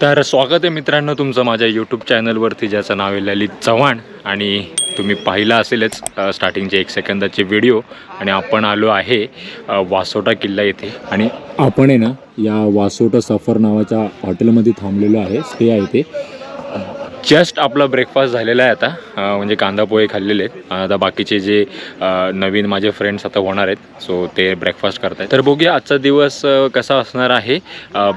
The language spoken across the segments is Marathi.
तर स्वागत आहे मित्रांनो तुमचं माझ्या यूट्यूब चॅनलवरती ज्याचं नाव आहे ललित चव्हाण. आणि तुम्ही पाहिला असेलच स्टार्टिंगचे एक सेकंदाचे व्हिडिओ आणि आपण आलो आहे वासोटा किल्ला येथे. आणि आपण आहे ना या वासोटा सफर नावाच्या हॉटेलमध्ये थांबलेलो आहे स्टे आहे ते. जस्ट आपला ब्रेकफास्ट झालेला आहे आता. म्हणजे कांदा पोहे खाल्लेले आहेत. आता बाकीचे जे नवीन माझे फ्रेंड्स आता होणार आहेत. सो ते ब्रेकफास्ट करतायत. तर बघूया आजचा दिवस कसा असणार आहे.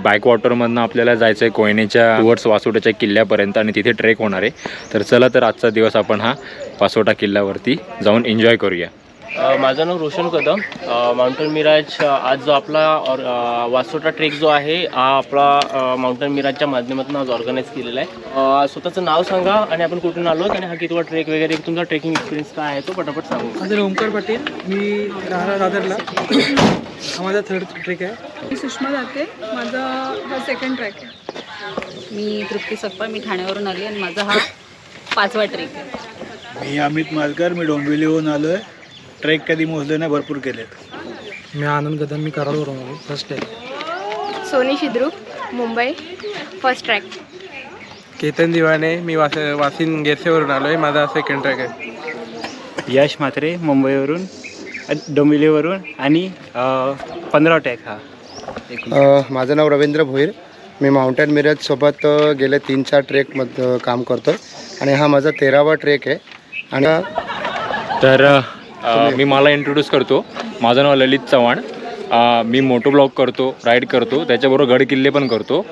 बॅकवॉटरमधनं आपल्याला जायचं आहे कोयनेच्या टुवर्ड्स वासोट्याच्या किल्ल्यापर्यंत आणि तिथे ट्रेक होणार आहे. तर चला तर आजचा दिवस आपण हा वासोटा किल्ल्यावरती जाऊन एन्जॉय करूया. माझं नाव रोशन कदम. माउंटन मिराज आज जो आपला ऑर- अ, वासोटा ट्रेक जो आहे हा आपला माउंटन मिराजच्या माध्यमातून आज ऑर्गनाईज केलेला आहे. अ, स्वतःचं नाव सांगा आणि आपण कुठून आलो आणि हा कितवा ट्रेक वगैरे तुमचा ट्रेकिंग एक्सपिरियन्स काय आहे तो पटापट सांगू. माझं ओंकार पाटील. मी राहणार दादरला. हा माझा थर्ड ट्रेक आहे. मी सुषमा जाते माझा हा सेकंड ट्रॅक आहे. मी तृप्ती सक्पा मी ठाण्यावरून आली आणि माझा हा पाचवा ट्रेक आहे. मी अमित मालकर मी डोंबिवलीहून आलो आहे ट्रेक कधी मोजले नाही भरपूर केलेत. मी आनंद कदम मी कराडवरून आलो फर्स्ट आहे सोनी शिद्रुप मुंबई फर्स्ट ट्रॅक केतन दिवाणे मी वास वासिन गेरसेवरून आलो आहे माझा सेकंड ट्रॅक आहे. यश म्हात्रे मुंबईवरून अ, डोंबिवलीवरून आणि पंधरा टॅक हा. अ, माझं नाव रवींद्र भोईर. मी माउंटेन मिरजसोबत अ, गेले तीन चार ट्रेकमध्ये काम करतो आणि हा माझा तेरावा ट्रेक आहे. आणि तर अ, मी मला इंट्रोड्यूस करतो. माझं नाव ललित चव्हाण. अ, मी मोटो ब्लॉग करतो राईड करतो त्याच्याबरोबर गड किल्ले पण करतो.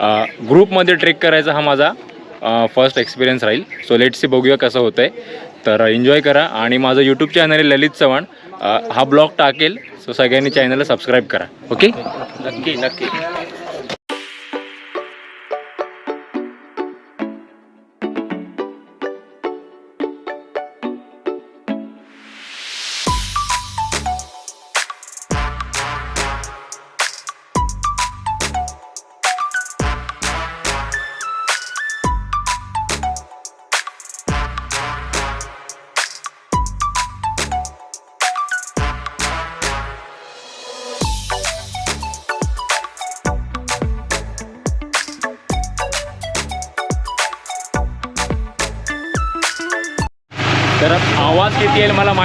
अ, ग्रुपमध्ये ट्रेक करायचा हा माझा फर्स्ट एक्सपिरियन्स राहील. सो लेट सी बघूया कसं होतं आहे तर एन्जॉय करा आणि माझं यूट्यूब चॅनल आहे ललित चव्हाण. अ, हा ब्लॉग टाकेल. सो सगळ्यांनी चॅनलला सबस्क्राईब करा. ओके नक्की नक्की.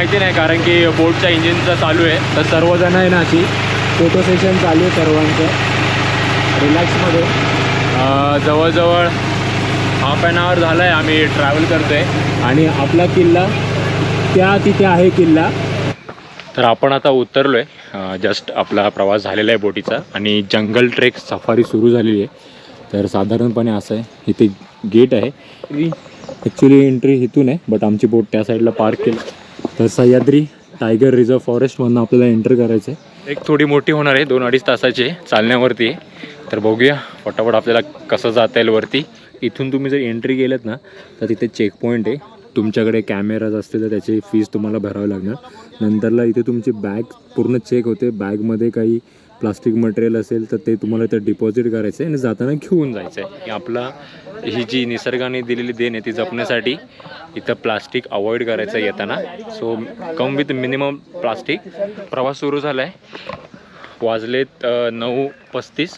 माहिती नाही कारण की बोटच्या इंजिनचं चालू आहे. तर सर्वजण आहे ना अशी. फोटो सेशन चालू आहे सर्वांचं. रिलॅक्समध्ये जवळजवळ हाफ ॲन आवर झालं आहे आम्ही ट्रॅव्हल करतो आहे आणि आपला किल्ला त्या तिथे आहे किल्ला. तर आपण आता उतरलो आहे जस्ट आपला प्रवास झालेला आहे बोटीचा. आणि जंगल ट्रेक सफारी सुरू झालेली आहे. तर साधारणपणे असं आहे. इथे गेट आहे. ॲक्च्युली एंट्री इथून आहे बट आमची बोट त्या साईडला पार्क केली. तर सह्याद्री टायगर रिझर्व फॉरेस्टमधनं आपल्याला एंटर करायचं आहे एक थोडी मोठी होणार आहे दोन अडीच तासाची चालण्यावरती आहे. तर बघूया फटाफट आपल्याला कसं जाता येईल वरती. इथून तुम्ही जर एंट्री केलं ना तर तिथे चेक पॉईंट आहे. तुमच्याकडे कॅमेराज असतील तर त्याची फीज तुम्हाला भरावी लागणार. नंतरला इथे तुमची बॅग पूर्ण चेक होते. बॅगमध्ये काही प्लास्टिक मटेरियल असेल तर ते तुम्हाला इथं डिपॉझिट करायचं आहे आणि जाताना घेऊन जायचं आहे. आपला ही जी निसर्गाने दिलेली देण आहे ती जपण्यासाठी इथं प्लास्टिक अवॉइड करायचं आहे येताना. So come with minimum plastic प्रवास सुरू झाला आहे वाजलेत नऊ पस्तीस.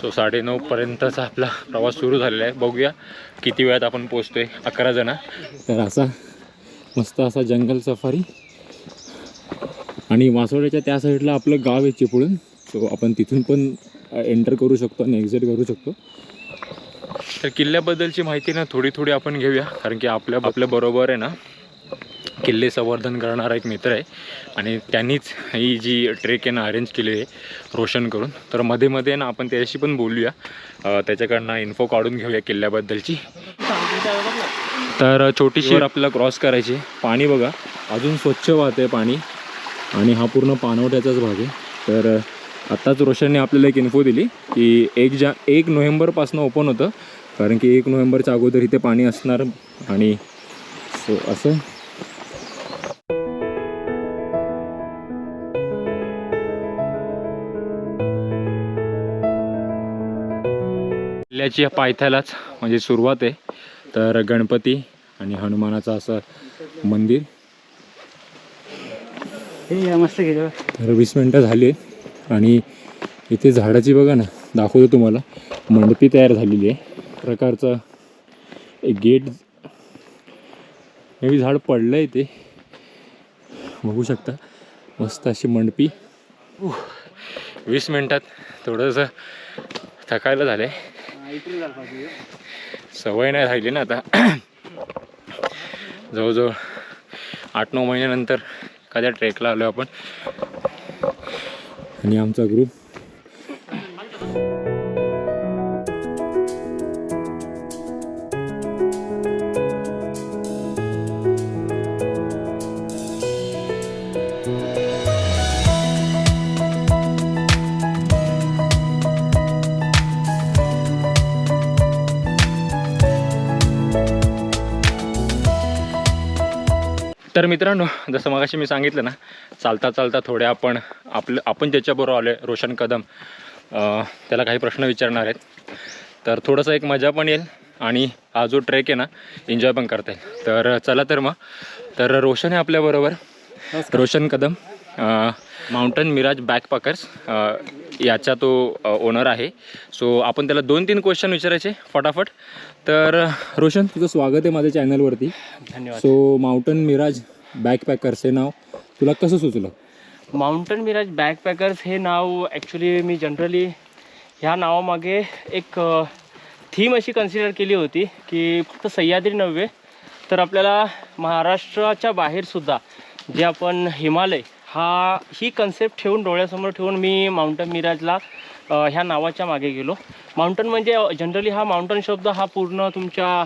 सो साडेनऊपर्यंतचा आपला प्रवास सुरू झालेला आहे. बघूया किती वेळात आपण पोचतोय अकरा जण. तर असा मस्त असा जंगल सफारी. आणि वासोड्याच्या त्या साईडला आपलं गाव आहे चिपळून सो आपण तिथून पण एंटर करू शकतो आणि एक्झिट करू शकतो. तर किल्ल्याबद्दलची माहिती ना थोडी थोडी आपण घेऊया कारण की आपल्या आपल्या बरोबर आहे ना किल्ले संवर्धन करणारा एक मित्र आहे. आणि त्यांनीच ही जी ट्रेक आहे ना अरेंज केली आहे रोशन करून. तर मध्ये मध्ये ना आपण त्याच्याशी पण बोलूया. त्याच्याकडनं इन्फो काढून घेऊया किल्ल्याबद्दलची. तर छोटीशी आपल्याला क्रॉस करायची आहे. पाणी बघा. अजून स्वच्छ वाहते पाणी. आणि हा पूर्ण पाणवठ्याचाच भाग आहे. तर आत्ताच रोशनने आपल्याला एक इन्फो दिली की एक जा एक नोव्हेंबरपासून ओपन होतं. कारण की एक नोव्हेंबरच्या अगोदर इथे पाणी असणार आणि सो असं. किल्ल्याची पायथ्यालाच म्हणजे सुरुवात आहे. तर गणपती आणि हनुमानाचं असं मंदिर. हे तर वीस मिनटं झाली आहेत. आणि इथे झाडाची बघा ना दाखवतो तुम्हाला. मंडपी तयार झालेली आहे. प्रकारचा एक गेट. मे झाड पडलं आहे ते. बघू शकता. मस्त अशी मंडपी. वीस मिनटात थोडंसं थकायला झालं आहे सवय नाही राहिली ना आता. जवळजवळ आठ नऊ महिन्यानंतर एखाद्या ट्रेकला आलो आपण. आणि आमचा ग्रुप तर मित्रांनो जसं मगाशी मी सांगितलं ना चालता चालता थोड्या आपण आपलं आपण ज्याच्याबरोबर आलो आहे रोशन कदम त्याला काही प्रश्न विचारणार आहेत. तर थोडंसं एक मजा पण येईल आणि हा जो ट्रेक आहे ना एन्जॉय पण करता येईल. तर चला तर मग. तर रोशन आहे आपल्याबरोबर Roshan Kadam mountain mirage backpackers याचा तो ओनर आहे. सो आपण त्याला दोन तीन क्वेश्चन विचारायचे फटाफट. तर रोशन तुझं स्वागत आहे माझ्या चॅनलवरती धन्यवाद. सो माउंटन मिराज बॅकपॅकर्स हे नाव तुला कसं सुचलं? माउंटन मिराज बॅकपॅकर्स हे नाव ॲक्च्युली मी जनरली ह्या नावामागे एक थीम अशी कन्सिडर केली होती की फक्त सह्याद्री नव्हे तर आपल्याला महाराष्ट्राच्या बाहेरसुद्धा जे आपण हिमालय हा ही कन्सेप्ट ठेवून डोळ्यासमोर ठेवून मी माउंटन मिराजला ह्या नावाच्या मागे गेलो. माउंटन म्हणजे जनरली हा माउंटन शब्द हा पूर्ण तुमच्या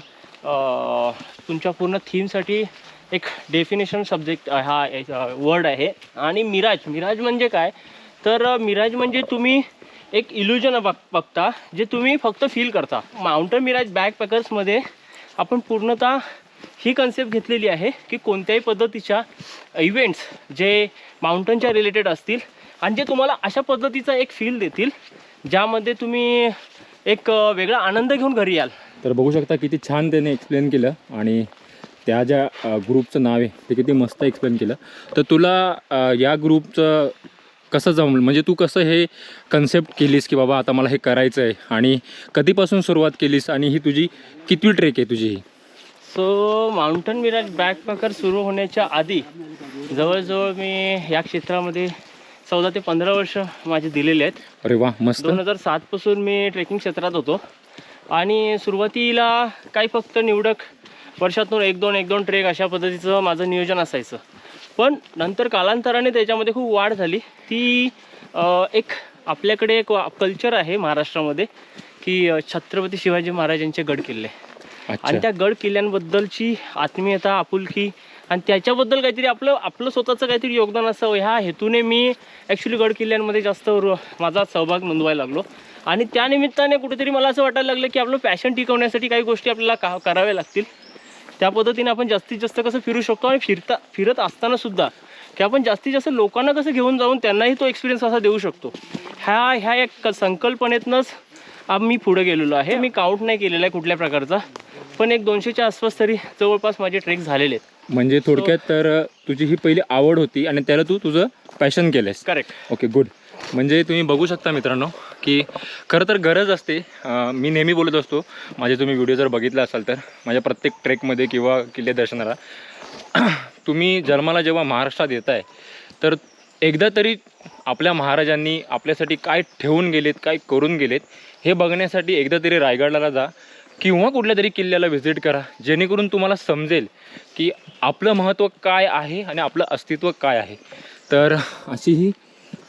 तुमच्या पूर्ण थीमसाठी एक डेफिनेशन सब्जेक्ट हा वर्ड आहे. आणि मिराज मिराज म्हणजे काय? तर मिराज म्हणजे तुम्ही एक इल्युजन बघ बघता जे तुम्ही फक्त फील करता. माउंटन मिराज बॅकपॅकर्समध्ये आपण पूर्णतः ही कन्सेप्ट घेतलेली आहे की कोणत्याही पद्धतीच्या इव्हेंट्स जे माउंटनच्या रिलेटेड असतील आणि जे तुम्हाला अशा पद्धतीचा एक फील देतील ज्यामध्ये तुम्ही एक वेगळा आनंद घेऊन घरी याल. तर बघू शकता किती छान त्याने एक्सप्लेन केलं आणि त्या ज्या ग्रुपचं नाव आहे ते किती मस्त एक्सप्लेन केलं. तर तुला या ग्रुपचं कसं जमलं? म्हणजे तू कसं हे कन्सेप्ट केलीस की बाबा आता मला हे करायचं आहे आणि कधीपासून सुरुवात केलीस? आणि ही तुझी कितवी ट्रेक आहे तुझी ही? सो माउंटन मिराज बॅकपॅकर सुरू होण्याच्या आधी जवळजवळ मी या क्षेत्रामध्ये चौदा ते पंधरा वर्ष माझे दिलेले आहेत. अरे वा मस्त. दोन हजार सातपासून मी ट्रेकिंग क्षेत्रात होतो. आणि सुरुवातीला काही फक्त निवडक वर्षातून एक दोन एक दोन ट्रेक अशा पद्धतीचं माझं नियोजन असायचं. पण नंतर कालांतराने त्याच्यामध्ये खूप वाढ झाली. ती एक आपल्याकडे एक कल्चर आहे महाराष्ट्रामध्ये की छत्रपती शिवाजी महाराजांचे गड किल्ले. आणि त्या गड किल्ल्यांबद्दलची आत्मीयता आपुलकी आणि त्याच्याबद्दल काहीतरी आपलं आपलं स्वतःचं काहीतरी योगदान असावं. ह्या हेतूने मी ॲक्च्युली गड किल्ल्यांमध्ये जास्त माझा सहभाग नोंदवायला लागलो. आणि त्या निमित्ताने कुठेतरी मला असं वाटायला लागलं की आपलं पॅशन टिकवण्यासाठी काही गोष्टी आपल्याला का कराव्या लागतील. त्या पद्धतीने आपण जास्तीत जास्त कसं फिरू शकतो आणि फिरता फिरत असताना सुद्धा की आपण जास्तीत जास्त लोकांना कसं घेऊन जाऊन त्यांनाही तो एक्सपिरियन्स असा देऊ शकतो. ह्या ह्या एक संकल्पनेतनंच आम्ही पुढे गेलेलो आहे. मी काउंट नाही केलेला आहे कुठल्या प्रकारचा पण एक दोनशेच्या आसपास तरी जवळपास माझे ट्रेक झालेले आहेत. म्हणजे थोडक्यात तर तुझी ही पहिली आवड होती आणि त्याला तू तुझं पॅशन केलंस करेक्ट ओके गुड म्हणजे तुम्ही बघू शकता मित्रांनो की खरं तर गरज असते. मी नेहमी बोलत असतो माझे तुम्ही व्हिडिओ जर बघितला असाल तर माझ्या प्रत्येक ट्रेकमध्ये किंवा किल्ले दर्शनाला तुम्ही जन्माला जेव्हा महाराष्ट्रात येत आहे तर एकदा तरी आपल्या महाराजांनी आपल्यासाठी काय ठेवून गेलेत काय करून गेलेत हे बघण्यासाठी एकदा तरी रायगडला जा किंवा कुठल्या तरी किल्ल्याला व्हिजिट करा जेणेकरून तुम्हाला समजेल की आपलं महत्त्व काय आहे आणि आपलं अस्तित्व काय आहे. तर अशी ही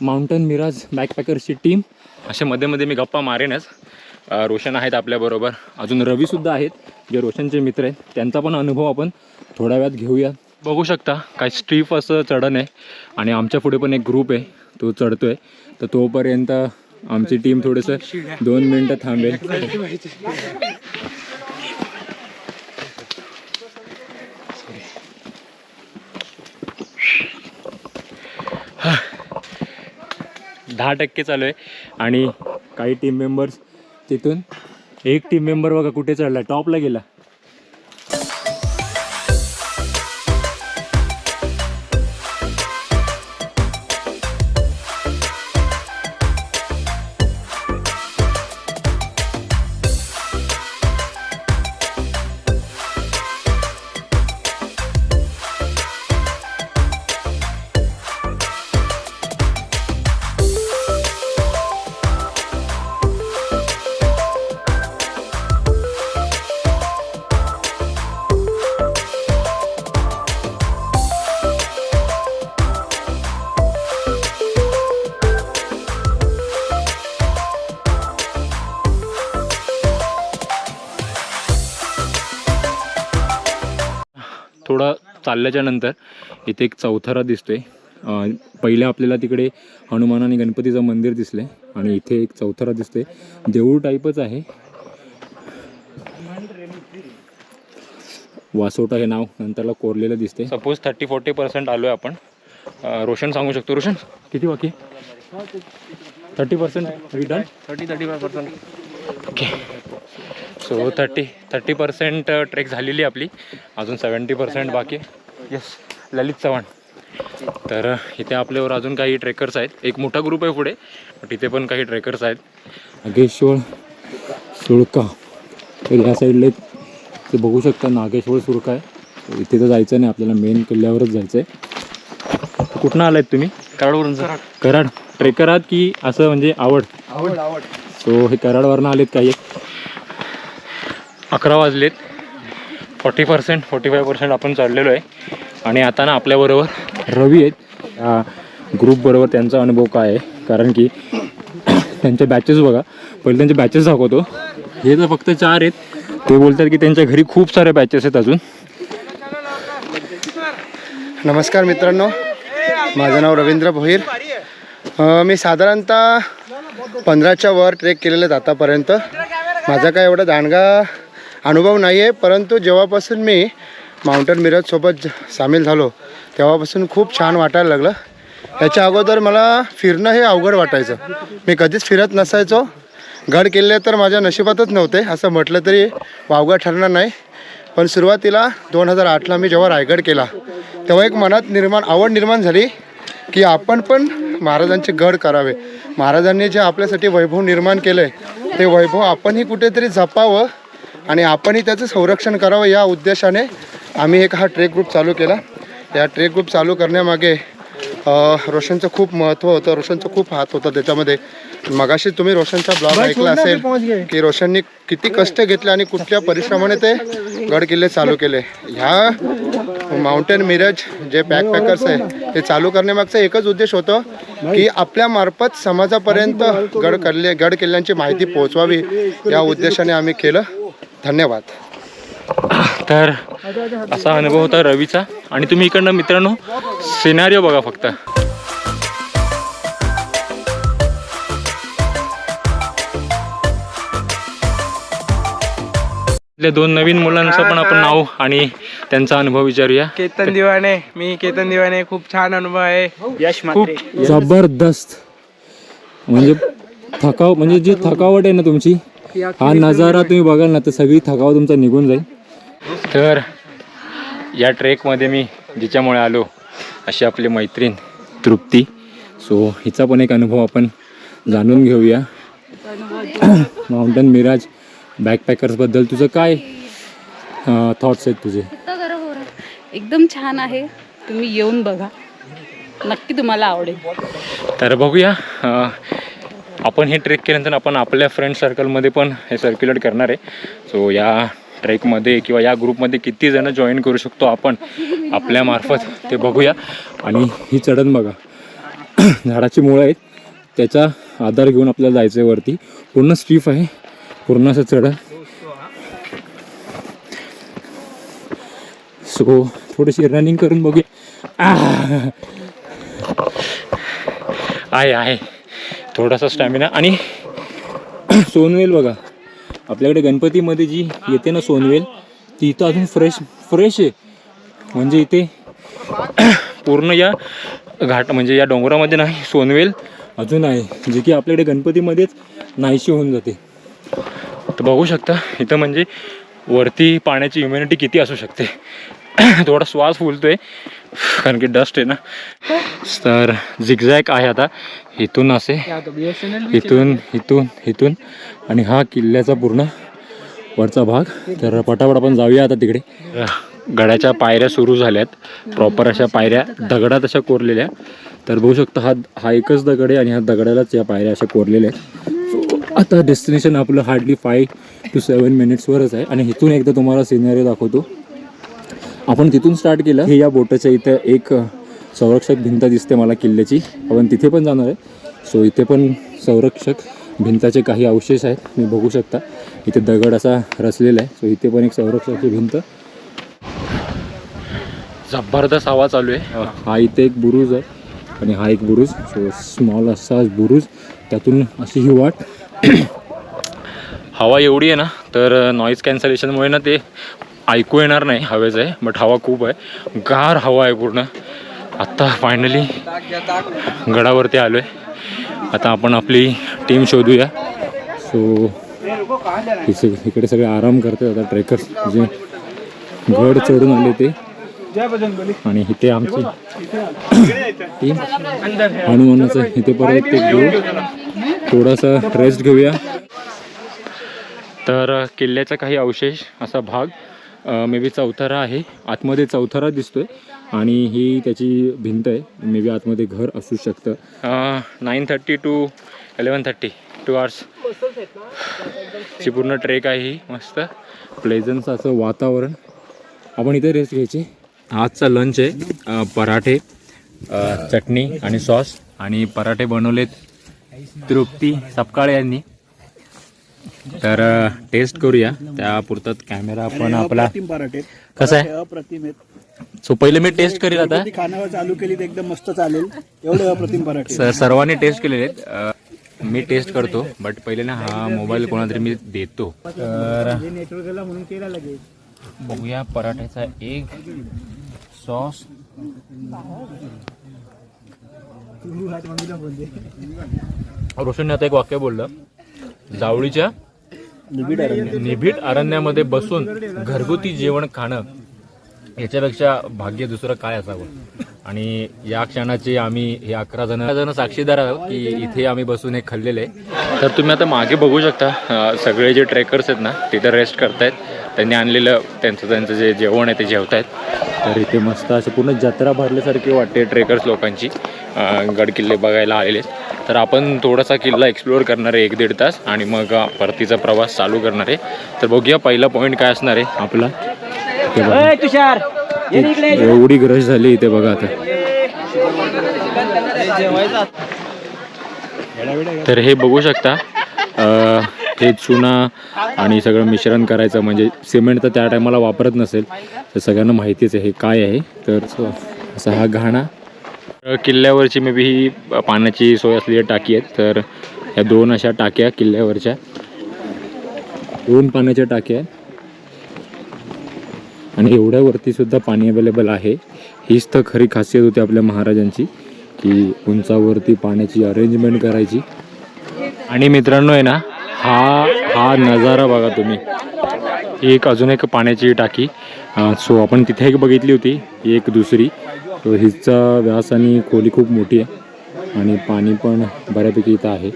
माउंटन मिराज बॅकपॅकर्सची टीम. अशा मध्ये मध्ये मी गप्पा मारेनच. रोशन आहेत आपल्याबरोबर अजून रवीसुद्धा आहेत जे रोशनचे मित्र आहेत. त्यांचा पण अनुभव आपण थोड्या वेळात घेऊया. बघू शकता काय स्ट्रीफ असं चढण आहे आणि आमच्या पुढे पण एक ग्रुप आहे तो चढतोय. तर तोपर्यंत आमची टीम थोडंसं दोन मिनटं थांबेल. दहा टक्के चालू आहे. आणि काही टीम मेंबर्स तिथून एक टीम मेंबर बघा कुठे चढला टॉपला गेला. चालल्याच्या नंतर इथे एक चौथरा दिसतोय. अं, पहिले आपल्याला तिकडे हनुमान आणि गणपतीचं मंदिर दिसले आणि इथे एक चौथरा दिसतोय. देऊळ टाईपच आहे. वासोटा हे नाव नंतरला कोरलेलं दिसते सपोज थर्टी फोर्टी पर्सेंट आलो आहे आपण रोशन सांगू शकतो? रोशन किती बाकी? Thirty percent return thirty thirty five percent okay so thirty thirty percent trek झालेली आहे आपली. अजून सेवन्टी पर्सेंट बाकी येस ललित चव्हाण. तर इथे आपल्यावर अजून काही ट्रेकर्स आहेत. एक मोठा ग्रुप आहे पुढे. बट इथे पण काही ट्रेकर्स आहेत. नागेश्वर सुळका तर या साईडला एक ते बघू शकता नागेश्वर सुळका आहे. इथे तर जायचं नाही. आपल्याला मेन किल्ल्यावरच जायचं आहे कुठनं आलायत तुम्ही? कराडवरून कराड. ट्रेकर आहात की असं म्हणजे आवड? आवड आवड. सो हे कराडवरनं आलेत काही अकरा वाजलेत. Forty percent forty five percent आपण चढलेलो आहे. आणि आता ना आपल्याबरोबर रवी आहेत. या ग्रुपबरोबर त्यांचा अनुभव काय आहे? कारण की त्यांच्या बॅचेस बघा. पहिले त्यांचे बॅचेस दाखवतो. हे तर फक्त चार आहेत. ते बोलतात की त्यांच्या घरी खूप सारे बॅचेस आहेत अजून. नमस्कार मित्रांनो. माझं नाव रवींद्र भोईर. मी साधारणतः पंधराच्या वर ट्रेक केलेले आतापर्यंत. माझा काय एवढा दांडगा अनुभव नाही आहे परंतु जेव्हापासून मी माउंटन मिरजसोबत सामील झालो तेव्हापासून खूप छान वाटायला लागलं. याच्या अगोदर मला फिरणं हे अवघड वाटायचं. मी कधीच फिरत नसायचो. गड किल्ले तर माझ्या नशिबातच नव्हते असं म्हटलं तरी वावगं ठरणार नाही. पण सुरुवातीला दोन हजार आठला मी जेव्हा रायगड केला तेव्हा एक मनात निर्माण आवड निर्माण झाली की आपण पण महाराजांचे गड करावे. महाराजांनी जे आपल्यासाठी वैभव निर्माण केलं आहे ते वैभव आपणही कुठेतरी जपावं. आणि आपणही त्याचं संरक्षण करावं या उद्देशाने आम्ही एक हा ट्रेक ग्रुप चालू केला. या ट्रेक ग्रुप चालू करण्यामागे रोशनचं खूप महत्त्व होतं रोशनचं खूप हात होता त्याच्यामध्ये. मगाशी तुम्ही रोशनचा ब्लॉग ऐकला असेल की रोशननी किती कष्ट घेतले आणि कुठल्या परिश्रमाने ते गड किल्ले चालू केले. ह्या माउंटेन मिरज जे बॅकपॅकर्स आहे ते चालू करण्यामागचा एकच उद्देश होतं की आपल्या मार्फत समाजापर्यंत गड किल्ले गड किल्ल्यांची माहिती पोहोचवावी. या उद्देशाने आम्ही केलं. धन्यवाद. तर असा अनुभव होता रवीचा. आणि तुम्ही इकडनं मित्रांनो सिनारिओ बघा फक्त. दोन नवीन मुलांचं पण आपण नाव आणि त्यांचा अनुभव विचारूया. केतन दिवाने मी केतन दिवाने खूप छान अनुभव आहे. यश खूप मात्रे जबरदस्त. म्हणजे थकाव म्हणजे जी थकावट आहे ना तुमची हा नजारा तुम्ही बघाल ना तर सगळी थकावट तुमचा निघून जाईल. तर या ट्रेकमध्ये मी जिच्यामुळे आलो अशी आपली मैत्रीण तृप्ती. सो हिचा पण एक अनुभव आपण जाणून घेऊया. माउंटन मिराज बॅकपॅकर्सबद्दल तुझं काय थॉट्स आहेत तुझे? एकदम छान आहे. तुम्ही येऊन बघा. नक्की तुम्हाला आवडेल. तर बघूया आपण हे ट्रेक केल्यानंतर आपण आपल्या फ्रेंड सर्कलमध्ये पण हे सर्क्युलेट करणार आहे. सो या ट्रेकमध्ये किंवा या ग्रुपमध्ये किती जणं जॉईन करू शकतो आपण आपल्यामार्फत ते बघूया. आणि ही चढण बघा. झाडाची मुळं आहेत. त्याचा आधार घेऊन आपल्याला जायचं आहे वरती. पूर्ण स्टीफ आहे. पूर्ण असं चढण. सो थोडीशी रनिंग करून बघूया. आहे आहे. थोडासा स्टॅमिना. आणि सोनवेल बघा. आपल्याकडे गणपतीमध्ये जी येते ना सोनवेल ती इथं अजून फ्रेश फ्रेश आहे. म्हणजे इथे पूर्ण या घाट म्हणजे या डोंगरामध्ये नाही सोनवेल अजून आहे. जे की आपल्याकडे गणपतीमध्येच नाहीशी होऊन जाते. तर बघू शकता इथं म्हणजे वरती पाण्याची इम्युनिटी किती असू शकते. थोडा श्वास फुलतोय. कारण की डस्ट आहे ना. तर झिगझॅक आहे आता. इथून असे. इथून इथून इथून. आणि हा किल्ल्याचा पूर्ण वरचा भाग. तर पटापट आपण जाऊया आता तिकडे. गडाच्या पायऱ्या सुरू झाल्यात. प्रॉपर अशा पायऱ्या दगडात अशा कोरलेल्या. तर बघू शकता हा हा एकच दगड आहे आणि ह्या दगडालाच या पायऱ्या अशा कोरलेल्या आहेत. आता डेस्टिनेशन आपलं हार्डली फाय टू सेवन मिनिट्सवरच आहे. आणि इथून एकदा तुम्हाला सिनेरी दाखवतो. आपण तिथून स्टार्ट केलं. हे या बोटाच्या इथं एक संरक्षक भिंत दिसते मला किल्ल्याची. आपण तिथे पण जाणार आहे. सो इथे पण संरक्षक भिंताचे काही अवशेष आहेत. तुम्ही बघू शकता. इथे दगड असा रचलेला आहे. सो इथे पण एक संरक्षकाची भिंत. जबरदस्त हवा चालू आहे. हा इथे एक बुरुज आहे. आणि हा एक बुरुज. सो स्मॉल असा बुरुज. त्यातून अशी ही वाट. हवा एवढी आहे ना तर नॉईज कॅन्सलेशनमुळे ना ते ऐकू येणार नाही हवेचं आहे बट हवा खूप आहे. गार हवा आहे पूर्ण. आत्ता फायनली गडावरती आलो आहे आता आपण आपली टीम शोधूया. सो इकडे सगळे आराम करते आता ट्रेकर्स जे गड चढून आले ते. आणि इथे आमची टीम हनुमानाचं इथे परत ते घेऊ थोडासा रेस्ट घेऊया. तर किल्ल्याचा काही अवशेष असा भाग. मे बी चौथारा आहे. आतमध्ये चौथारा दिसतोय आणि ही त्याची भिंत आहे. मे बी आतमध्ये घर असू शकतं. Nine thirty to eleven thirty two hours ची पूर्ण ट्रेक आहे ही मस्त. प्लेझन्स असं वातावरण. आपण इथे रेस्ट घ्यायची. आजचा लंच आहे. पराठे चटणी आणि सॉस आणि पराठे बनवलेत. तृप्ती सपकाळे यांनी. तर टेस्ट करूया. त्या पुरतात कॅमेरा आपण आपला कसं आहे? अप्रतिम सो पहिले मी टेस्ट करील आता. खानावर चालू केली एकदम मस्त चालेल. एवढे अप्रतिम पराठे. सर सर्वांनी टेस्ट केलेले आहेत. मी टेस्ट करतो बट पहिले ना हा मोबाईल कोणातरी मी देतो. तर बघूया पराठ्याचा एक सॉस रोशनने आता एक वाक्य बोललं. जावळीच्या निबिड अरण्यामध्ये बसून घरगुती जेवण खाणं याच्यापेक्षा भाग्य दुसरं काय असावं? आणि या क्षणाचे आम्ही हे अकरा जण जण साक्षीदार आहोत की इथे आम्ही बसून हे खाल्लेलं आहे. तर तुम्ही आता मागे बघू शकता सगळे जे ट्रेकर्स आहेत ना तिथे रेस्ट करतायत. त्यांनी आणलेलं त्यांचं त्यांचं जे जेवण आहे ते जेवतायत. तर इथे मस्त असं पूर्ण जत्रा भरल्यासारखी वाटते ट्रेकर्स लोकांची. अं, गड किल्ले बघायला आलेले आहेत. तर आपण थोडासा किल्ला एक्सप्लोअर करणार आहे एक दीड तास आणि मग परतीचा प्रवास चालू करणार आहे. तर बघूया पहिला पॉईंट काय असणार आहे आपला. ते बघा. एवढी ग्रश झाली इथे बघा आता. तर हे बघू शकता हे चुना आणि सगळं मिश्रण करायचं म्हणजे सिमेंट तर त्या टायमाला वापरत नसेल. तर सगळ्यांना माहितीच आहे हे काय आहे. तर असा हा घाणा. किल्ल्यावरची मे बी ही पाण्याची सोय असलेली टाकी आहेत. तर ह्या दोन अशा टाक्या किल्ल्यावरच्या. दोन पाण्याच्या टाक्या आहेत. आणि एवढ्यावरती सुद्धा पाणी अवेलेबल आहे. हीच तर खरी खासियत होती आपल्या महाराजांची की उंचावरती पाण्याची अरेंजमेंट करायची. आणि मित्रांनो आहे ना हा हा नजारा बघा तुम्ही. एक अजून एक पाण्याची टाकी. सो आपण तिथे एक बघितली होती एक दुसरी. तो हिचा व्यास आणि खोली खूप मोठी आहे. आणि पाणी पण बऱ्यापैकी इथं आहे.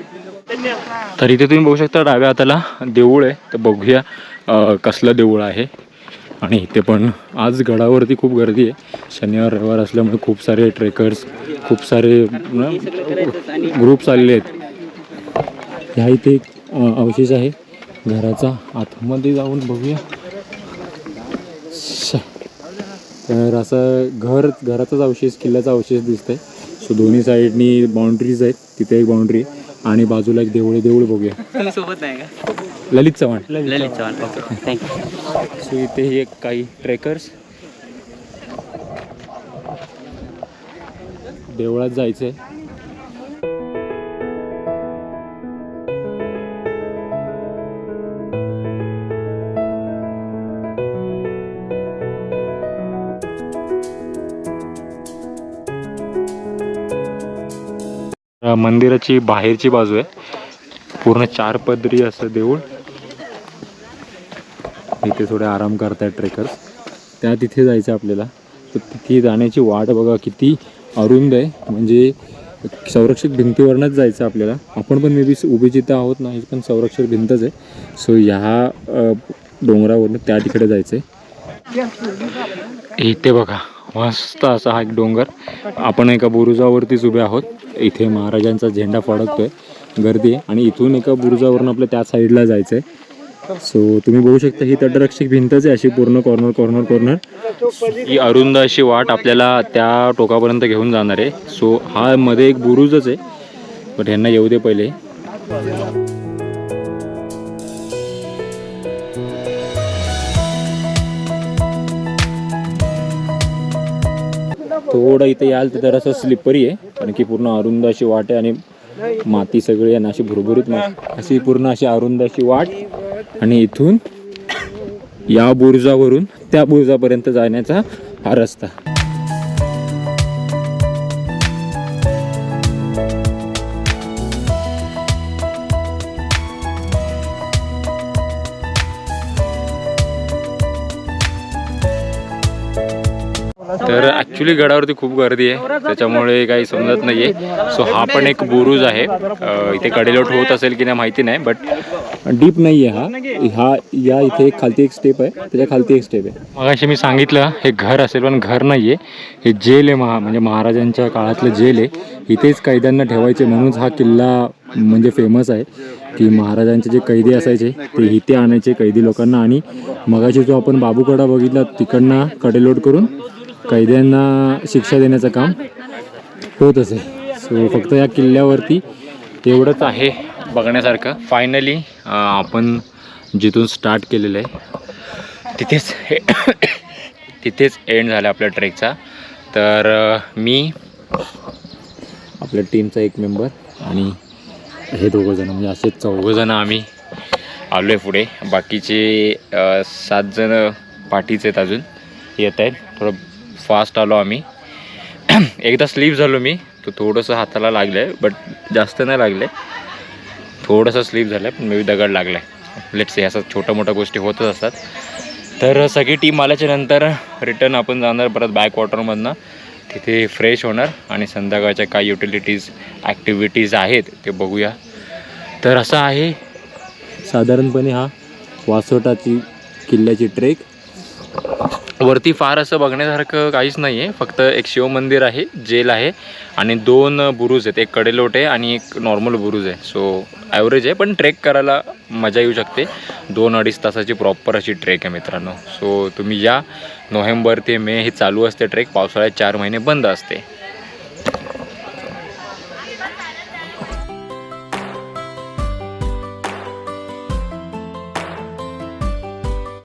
तर इथे तुम्ही बघू शकता डाव्या हाताला देऊळ आहे. तर बघूया कसलं देऊळ आहे. आणि इथे पण आज गडावरती खूप गर्दी आहे. शनिवार रविवार असल्यामुळे खूप सारे ट्रेकर्स खूप सारे ग्रुप्स आलेले आहेत. ह्या इथे एक अवशेष आहे. घराचा आतमध्ये जाऊन बघूया. श. तर असं घर घराचाच अवशेष किल्ल्याचा अवशेष दिसतंय. सो दोन्ही साईडनी बाउंड्रीज आहेत. तिथे एक बाउंड्री आणि बाजूला एक देऊळ आहे. देऊळ बघूया. सोबत नाही का? Lalit Chavan. Lalit Chavan. Okay thank you so इथे ही एक काही ट्रेकर्स देवळात जायचंय. अ, मंदिराची बाहेरची बाजू आहे. पूर्ण चार पदरी असं देऊळ. इथे थोडे आराम करतायत ट्रेकर्स त्या तिथे जायचं आपल्याला. तर तिथे जाण्याची वाट बघा किती अरुंद आहे. म्हणजे संरक्षक भिंतीवरनंच जायचं आपल्याला. आपण पण मे बी उभे जिथं आहोत ना हे पण संरक्षक भिंतच आहे. सो ह्या डोंगरावरून डोंगरावरनं त्या तिकडे जायचं आहे इथे बघा. मस्त असा हा एक डोंगर. आपण एका बुरुजावरतीच उभे आहोत. इथे महाराजांचा झेंडा फडकतोय. गर्दी आहे. आणि इथून एका बुरुजावरून आपल्या त्या साईडला जायचं आहे सो तुम्ही बघू शकता ही तटरक्षक भिंतच आहे. अशी पूर्ण कॉर्नर कॉर्नर कॉर्नर ही अरुंद अशी वाट आपल्याला त्या टोकापर्यंत घेऊन जाणार आहे. सो हा मध्ये एक बुरुजच आहे. बट ह्यांना येऊ दे पहिले. थोडं इथे याल तर असं स्लिपरी आहे. कारण की पूर्ण अरुंद अशी वाट आहे आणि माती सगळी आहे ना अशी भुरभुरीत अशी पूर्ण अशी अरुंद अशी वाट. आणि इथून या बुरुजावरून त्या बुरुजापर्यंत जाण्याचा हा रस्ता. तर ॲक्च्युली गडावरती खूप गर्दी आहे. त्याच्यामुळे काही समजत नाही आहे सो हा पण एक बुरुज आहे. इथे कडेलोट होत असेल की नाही माहिती नाही बट डीप नाही आहे हा. हा या इथे एक खालती एक स्टेप आहे. त्याच्या खालती एक स्टेप आहे. मगाशी मी सांगितलं हे घर असेल पण घर नाही आहे हे जेल आहे महा म्हणजे महाराजांच्या काळातलं जेल आहे. इथेच कैद्यांना ठेवायचे म्हणूनच हा किल्ला म्हणजे फेमस आहे. की महाराजांचे जे कैदी असायचे ते इथे आणायचे कैदी लोकांना. आणि मगाशी जो आपण बाबूकडा बघितला तिकडनं कडेलोट करून कैद्यांना शिक्षा देण्याचं काम होत असे. सो फक्त या किल्ल्यावरती एवढंच आहे बघण्यासारखं. फायनली आपण जिथून स्टार्ट केलेलं आहे तिथेच तिथेच एंड झाला आपल्या ट्रेकचा तर मी आपल्या टीमचा एक मेंबर आणि हे दोघंजण म्हणजे असे चौघंजणं आम्ही आलो आहे पुढे. बाकीचे सात जणं पाठीच आहेत अजून. येत आहेत. थोडं फास्ट आलो आम्ही. एकदा स्लीप झालो मी तो थोडंसं हाताला लागलं आहे बट जास्त नाही लागलं. आहे थोडंसं स्लीप झालं आहे पण मे बी दगड लागला आहे लेट्स से असं छोट्या मोठ्या गोष्टी होतच असतात. तर सगळी टीम आल्याच्यानंतर रिटर्न आपण जाणार परत बॅक वॉटरमधनं तिथे फ्रेश होणार आणि संध्याकाळच्या काय युटिलिटीज ॲक्टिव्हिटीज आहेत ते बघूया. तर असं आहे. साधारणपणे हा वासोटाची किल्ल्याची ट्रेक वरती फार असं बघण्यासारखं काहीच नाही आहे फक्त एक शिवमंदिर आहे जेल आहे आणि दोन बुरुज आहेत. एक कडेलोट आहे आणि एक नॉर्मल बुरुज आहे. सो ॲव्हरेज आहे पण ट्रेक करायला मजा येऊ शकते. दोन अडीच तासाची प्रॉपर अशी ट्रेक आहे मित्रांनो. सो तुम्ही या. नोव्हेंबर ते मे हे चालू असते ट्रेक पावसाळ्यात चार महिने बंद असते.